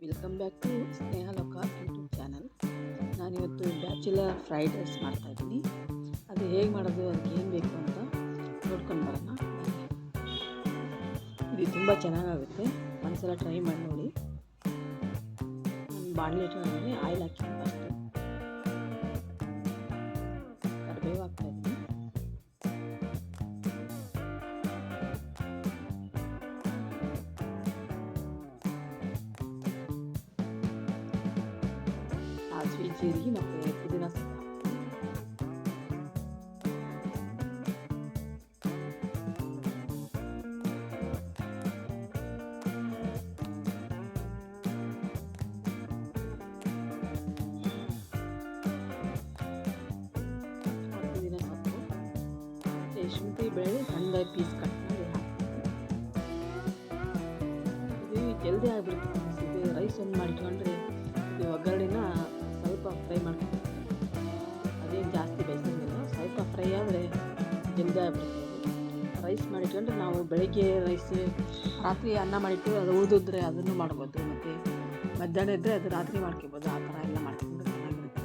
Welcome back to Snehaloka YouTube channel ನಾನಿವತ್ತು bachelor fried rice ಮಾಡ್ತಾಯಿದ್ದೀನಿ ಅದು ಹೇಗೆ ಮಾಡೋದು, ಅದಕ್ಕೆ ಏನು ಬೇಕು ಅಂತ ನೋಡ್ಕೊಂಡು ಬರೋಣ. ಇದು ತುಂಬ ಚೆನ್ನಾಗಾಗುತ್ತೆ. ಒಂದ್ಸಲ ಟ್ರೈ ಮಾಡಿ ನೋಡಿ. ನಾನು ಬಾಣಲೆ ಆಯಿಲ್ ಹಾಕಿ ಫಸ್ಟು ಪುದೀನ ಸೊಪ್ಪು ಹಾಕ್ತೀನಿ. ಪುದೀನ ಸೊಪ್ಪು ಮತ್ತು ಶುಂಠಿ ಬೆಳ್ಳುಳ್ಳಿ ಸಣ್ಣದಾಗಿ ಪೀಸ್ ಕಟ್ ಮಾಡಿ ಹಾಕ್ತೀನಿ ಇದು ಜಲ್ದಿ ಆಗಿಬಿಡುತ್ತೆ. ಇದು ರೈಸ್ ಒಂದು ಮಾಡ್ಕೊಂಡ್ರೆ ಇದು ಒಗ್ಗರಣೆನ ಜಲ್ದಿ ಆಗಿಬಿಡುತ್ತೆ ರೈಸ್ ಮಾಡಿಟ್ಕೊಂಡು ನಾವು ಬೆಳಗ್ಗೆ ರೈಸ್ ರಾತ್ರಿ ಅನ್ನ ಮಾಡಿಟ್ಟು ಅದು ಉಳಿದಿದ್ರೆ ಅದನ್ನು ಮಾಡ್ಬೋದು. ಮತ್ತು ಮಧ್ಯಾಹ್ನ ಇದ್ದರೆ ಅದು ರಾತ್ರಿ ಮಾಡ್ಕೋಬೋದು. ಆ ಥರ ಎಲ್ಲ ಮಾಡ್ಕೊಂಡು ಚೆನ್ನಾಗಿರುತ್ತೆ.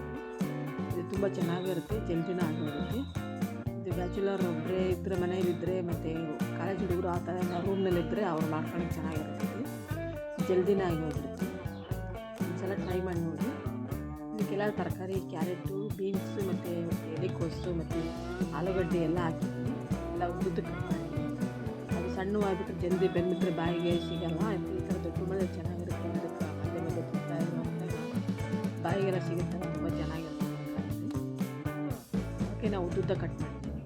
ಇದು ತುಂಬ ಚೆನ್ನಾಗಿರುತ್ತೆ. ಜಲ್ದಿನ ಆಗಿರುತ್ತೆ. ಇದು ಬ್ಯಾಚುಲರ್ ಒಬ್ಬರೇ ಇದ್ದರೆ ಮನೇಲಿದ್ದರೆ ಮತ್ತು ಕಾಲೇಜ್ ಹುಡುಗರು ಆ ಥರ ಎಲ್ಲ ರೂಮ್ನಲ್ಲಿದ್ದರೆ ಅವ್ರು ಮಾಡ್ಕೊಂಡು ಚೆನ್ನಾಗಿರುತ್ತೆ. ಜಲ್ದಿನೇ ಆಗಿರುತ್ತೆ. ಒಂದ್ಸಲ ಟ್ರೈ ಮಾಡಿ ನೋಡಿ. ಇದಕ್ಕೆಲ್ಲ ತರಕಾರಿ, ಕ್ಯಾರೆಟು, ಬೀನ್ಸು ಮತ್ತು ಎಲೆಕೋಸು ಮತ್ತು ಆಲೂಗಡ್ಡೆ ಎಲ್ಲ ಹಾಕಿದ್ದೀನಿ ಎಲ್ಲ ಉದ್ದಕ್ಕೆ ಕಟ್ ಅದು ಸಣ್ಣವಾಗ್ಬಿಟ್ರೆ ಜಲ್ದಿ ಬೆಂದ್ಬಿಟ್ರೆ ಬಾಯಿಗೆ ಸಿಗಲ್ಲ. ಈ ಥರ ದೊಡ್ಡ ಮಳೆ ಚೆನ್ನಾಗಿರುತ್ತೆ ಅದಕ್ಕೆ ಮಧ್ಯೆ ಮಧ್ಯೆ ತಿಂತಾ ಇರುವಂಥ ಬಾಯಿಗೆಲ್ಲ ಸಿಗುತ್ತೆ, ತುಂಬ ಚೆನ್ನಾಗಿರುತ್ತೆ ಓಕೆ ನಾವು ಉದ್ದುದ್ದ ಕಟ್ ಮಾಡ್ತೀವಿ.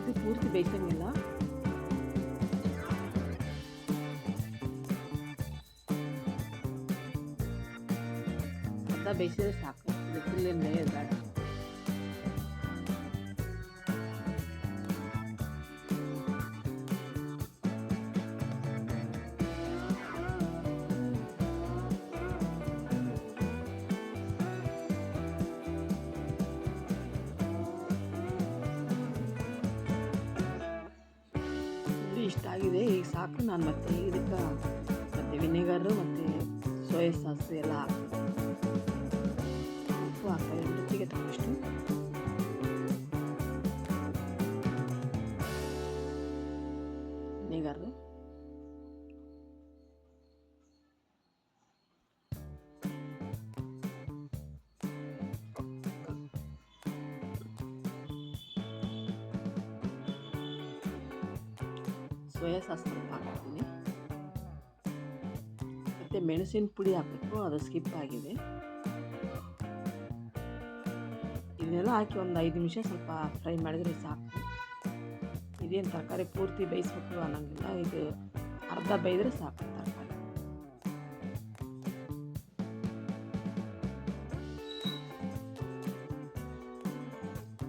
ಇದು ಪೂರ್ತಿ ಬೇಯಿಸಂಗಿಲ್ಲ ಅರ್ಧ ಬೇಯಿಸಿದ್ರೆ ಸಾಕು. ಬಿಸಿಲಿನ ಬೇಡ ಆಗಿದೆ ಈಗ ಸಾಕು ನಾನು ಮತ್ತೆ ಇದಕ್ಕೆ ಮತ್ತು ವಿನೆಗರು ಮತ್ತು ಸೋಯಾ ಸಾಸ್ ಎಲ್ಲ ಹಾಕ್ತೀನಿ. ಉಪ್ಪು ಹಾಕ್ತಾರೆ ರುಚಿಗೆ ತಕ್ಕಷ್ಟು. ಸೋಯಾ ಸಾಸ್ ಸ್ವಲ್ಪ ಹಾಕ್ತೀನಿ ಮತ್ತು ಮೆಣಸಿನ ಪುಡಿ ಹಾಕಬೇಕು ಅದು ಸ್ಕಿಪ್ ಆಗಿದೆ. ಇದನ್ನೆಲ್ಲ ಹಾಕಿ ಒಂದು ಐದು ನಿಮಿಷ ಸ್ವಲ್ಪ ಫ್ರೈ ಮಾಡಿದರೆ ಸಾಕು. ಇದೇನು ತರಕಾರಿ ಪೂರ್ತಿ ಬೇಯಿಸ್ಬೇಕು ಅನ್ನೋಂಗಿಲ್ಲ, ಇದು ಅರ್ಧ ಬೇಯಿದ್ರೆ ಸಾಕು ತರಕಾರಿ.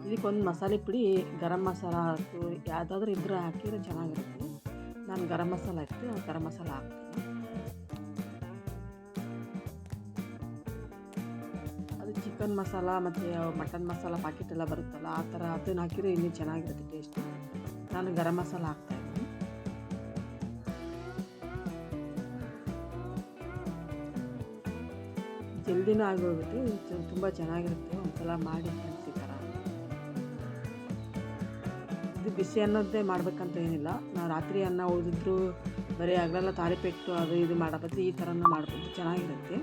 ಇದಕ್ಕೊಂದು ಮಸಾಲೆ ಪುಡಿ ಗರಂ ಮಸಾಲ ಯಾವುದಾದ್ರೂ ಇದ್ರೆ ಹಾಕಿದ್ರೆ ಚೆನ್ನಾಗಿರುತ್ತೆ. ನಾನು ಗರಂ ಮಸಾಲ ಆ ಗರಂ ಮಸಾಲ ಹಾಕ್ತೀನಿ. ಅದು ಚಿಕನ್ ಮಸಾಲ, ಮತ್ತು ಮಟನ್ ಮಸಾಲ ಪ್ಯಾಕೆಟ್ ಎಲ್ಲ ಬರುತ್ತಲ್ಲ, ಆ ಥರ ಅದನ್ನು ಹಾಕಿದ್ರೆ ಇನ್ನೂ ಚೆನ್ನಾಗಿರುತ್ತೆ ಟೇಸ್ಟ್ ನಾನು ಗರಂ ಮಸಾಲ ಹಾಕ್ತೀನಿ ಜಲ್ದಿನೂ ಆಗೋಗುತ್ತೆ ತುಂಬ ಚೆನ್ನಾಗಿರುತ್ತೆ, ಒಂದ್ಸಲ ಮಾಡಿ ಇದು ಬಿಸಿ ಅನ್ನೋದೇ ಮಾಡ್ಬೇಕಂತ ಏನಿಲ್ಲ. ನಾವು ರಾತ್ರಿ ಅನ್ನ ಉಳಿದಿದ್ರು, ಬರೀ ಹಗಲೆಲ್ಲ ತಾರಿಪೆಟ್ಟು ಅದು ಇದು ಮಾಡೋ ಈ ಥರನೂ ಮಾಡ್ಬೋದು, ಚೆನ್ನಾಗಿರುತ್ತೆ.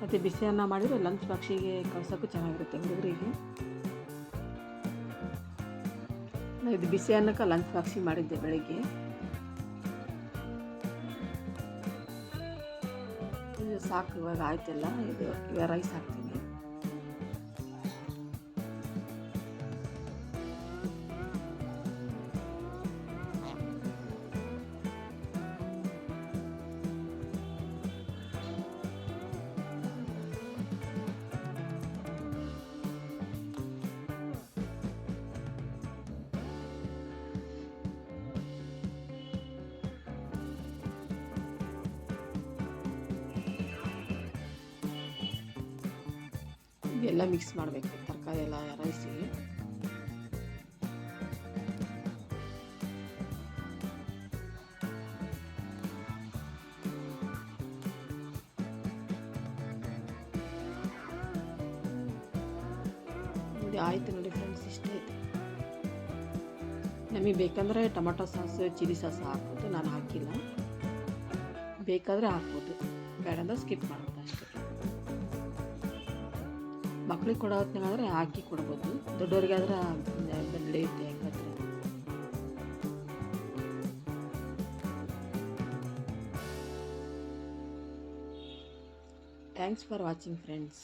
ಮತ್ತು ಬಿಸಿ ಅನ್ನ ಮಾಡಿದರೆ ಲಂಚ್ ಪಕ್ಷಿಗೆ ಕಳ್ಸೋಕ್ಕೂ ಚೆನ್ನಾಗಿರುತ್ತೆ. ಹುಡುಗರಿಗೆ ಇದು? ಬಿಸಿ ಅನ್ನಕ್ಕೆ ಲಂಚ್ ಪಕ್ಷಿ ಮಾಡಿದ್ದೆ ಬೆಳಿಗ್ಗೆ. ಸಾಕು, ಇವಾಗ ಆಯ್ತಲ್ಲ, ಇದು, ಇವಾಗ ರೈಸ್ ಹಾಕ್ತೀನಿ. ಎಲ್ಲ ಮಿಕ್ಸ್ ಮಾಡಬೇಕು. ತರಕಾರಿ ಎಲ್ಲ ರೈಸಿ ನೋಡಿ, ಆಯಿತು ನೋಡಿ ಫ್ರೆಂಡ್ಸ್ ಇಷ್ಟೇ. ನಮಗೆ ಬೇಕಂದರೆ ಟೊಮೊಟೊ ಸಾಸ್, ಚಿಲ್ಲಿ ಸಾಸ್ ಹಾಕ್ಬೋದು. ನಾನು ಹಾಕಿಲ್ಲ. ಬೇಕಾದರೆ ಹಾಕ್ಬೋದು. ಬೇಡ ಸ್ಕಿಪ್ ಮಾಡ್ಬೋದು ಅಷ್ಟೇ. ಮಕ್ಳಿಗೆ ಕೊಡೋ ಹೊತ್ನಾಗಾದ್ರೆ ಹಾಕಿ ಕೊಡ್ಬೋದು. ದೊಡ್ಡವ್ರಿಗಾದ್ರೆ ನಡೆಯುತ್ತೆ ಹೆಂಗಾದ್ರೆ. Thanks for watching friends